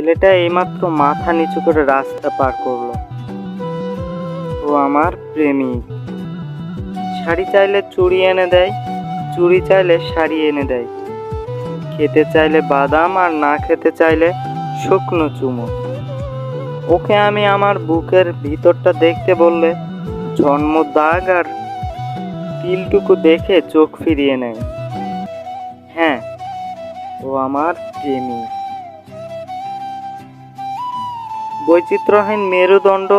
ছেলেটা এইমাত্র মাথা নিচু করে রাস্তা পার করল। ও আমার প্রেমিক। শাড়ি চাইলে চুড়ি এনে দেয়, চুড়ি চাইলে শাড়ি এনে দেয়। খেতে চাইলে বাদাম আর না খেতে চাইলে শুকনো চুমো। ওকে আমি আমার বুকের ভিতরটা দেখতে বললে জন্ম দাগ আর তিলটুকু দেখে চোখ ফিরিয়ে নেয়। হ্যাঁ ও আমার প্রেমিক। বৈচিত্র্যহীন মেরুদণ্ড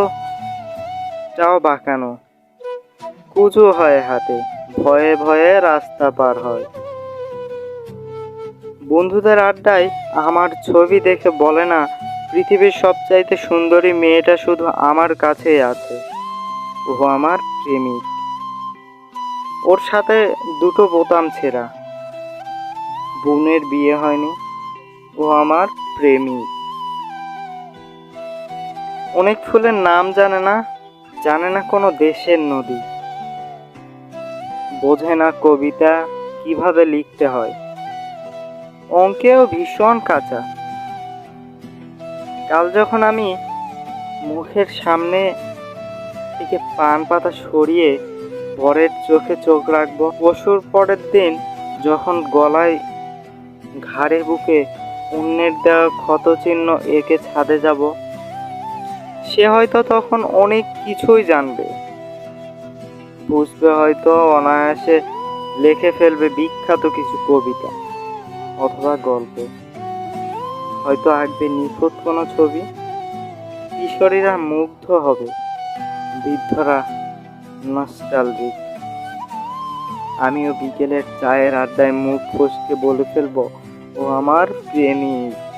চাও বাঁকানো কুজো হয় হাতে, ভয়ে ভয়ে রাস্তা পার হয়। বন্ধুদের আড্ডায় আমার ছবি দেখে বলে না, পৃথিবীর সবচাইতে সুন্দরী মেয়েটা শুধু আমার কাছেই আছে। ও আমার প্রেমিক। ওর সাথে দুটো বোতাম ছেঁড়া। বোনের বিয়ে হয়নি। ও আমার প্রেমিক। অনেক ফুলের নাম জানে না জানে না কোনো দেশের নদী। বোঝে না কবিতা কীভাবে লিখতে হয়। অঙ্কেও ভীষণ কাঁচা। কাল যখন আমি মুখের সামনে থেকে পান পাতা সরিয়ে পরের চোখে চোখ রাখব পশুর পরের দিন যখন গলায় ঘাড়ে বুকে অন্যের দেওয়া ক্ষত চিহ্ন এঁকে ছাদে যাব সে হয়তো তখন অনেক কিছুই জানবে। বুঝবে হয়তো অনায়াসে লেখে ফেলবে বিখ্যাত কিছু কবিতা অথবা গল্প। হয়তো আঁকবে নিখুঁত কোনো ছবি। কিশোরীরা মুগ্ধ হবে। বৃদ্ধরা নস্টালজিক আমিও বিকেলের চায়ের আড্ডায় মুখ ফসকে বলে ফেলব, ও আমার প্রেমিক।